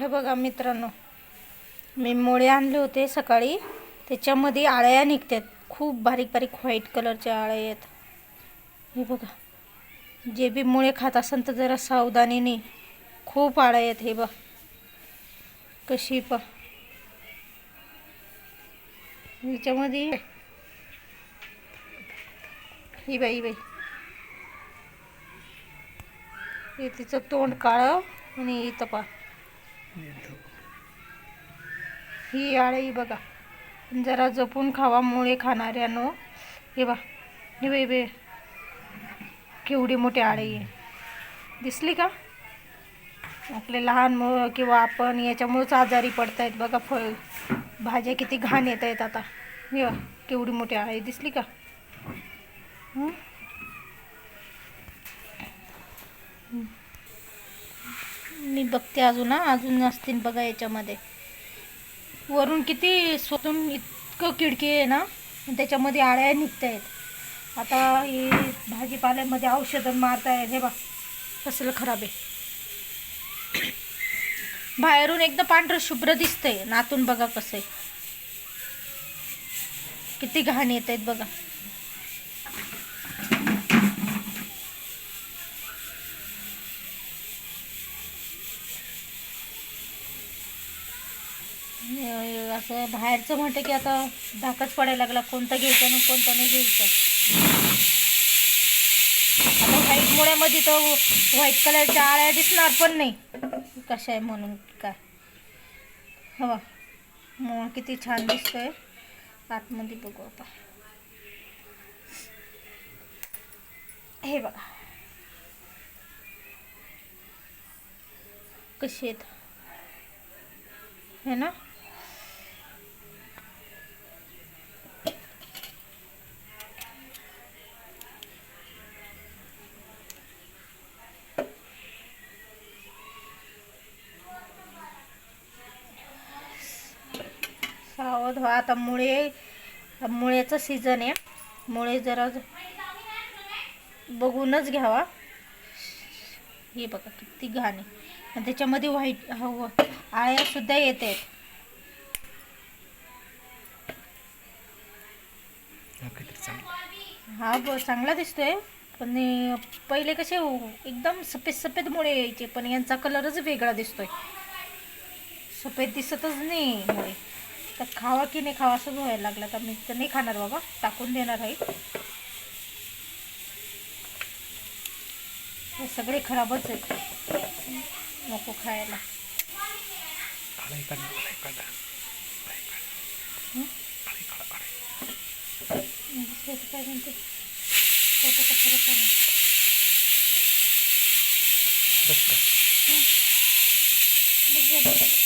हे बघा मित्रांनो मी मुळे आणले होते सकाळी. त्याच्यामध्ये आळ्या निघतात. खूप बारीक बारीक व्हाईट कलरच्या आळ्या आहेत हे बघा. जे बी मुळे खात असेल तर जरा सावधानीने खूप आळ्या आहेत हे बघ. कशी पा. ह्याच्यामध्ये ही बाई ही बाई. हे तिचं तोंड काळं आणि इथं पा. ही आळी बघा. जरा जपून खावा मुळे खाणाऱ्यानो. हे बा हे बे बे. केवढी मोठी आळी आहे दिसली का? आपले लहान मुलं किंवा आपण याच्यामुळेच आजारी पडत आहेत बघा फळ. भाज्या किती घाण येत आहेत आता. हे बा केवढी मोठी आळी. दिसली का? हं? मी बघते अजून अजून असतील बघा याच्यामध्ये. वरून किती स्वतून इतकं खिडकी आहे ना त्याच्यामध्ये आळ्या निघत आहेत आता हे भाजीपाल्यामध्ये औषधं मारतायत हे बा कसलं खराब आहे. बाहेरून एकदम पांढरं शुभ्र दिसतंय. नातून बघा कसं आहे. किती घाण येत आहेत बघा. असं बाहेरचं म्हटलं की आता धाकच पडायला लागला कोणतं घ्यायचं आणि कोणतं नाही घ्यायचं. आता व्हाईट मुळ्यामध्ये तर व्हाईट कलरच्या आळ्या दिसणार पण नाही. कशा आहे म्हणून काय? हवा. मुळा किती छान दिसतोय. आतमध्ये बघू आपण हे बघा. कशी आहेत? है ना? व्हा आता मुळे मुळ्याचं सीझन आहे. मुळे जरा बघूनच घ्यावा. हे बघा किती घाण आहे. आणि त्याच्यामध्ये व्हाईट हवं. आळ्या सुद्धा येत आहेत. हा ब चांगला दिसतोय. पण हे पहिले कसे एकदम सफेद सफेद मुळे यायचे पण यांचा कलरच वेगळा दिसतोय. सफेद दिसतच नाही मुळे. तर खावा की नाही खावा असं व्हायला लागलं. तर मी तर नाही खाणार बाबा. टाकून देणार आहे. हे सगळे खराबच आहेत. नको खायला. काय म्हणते? बस.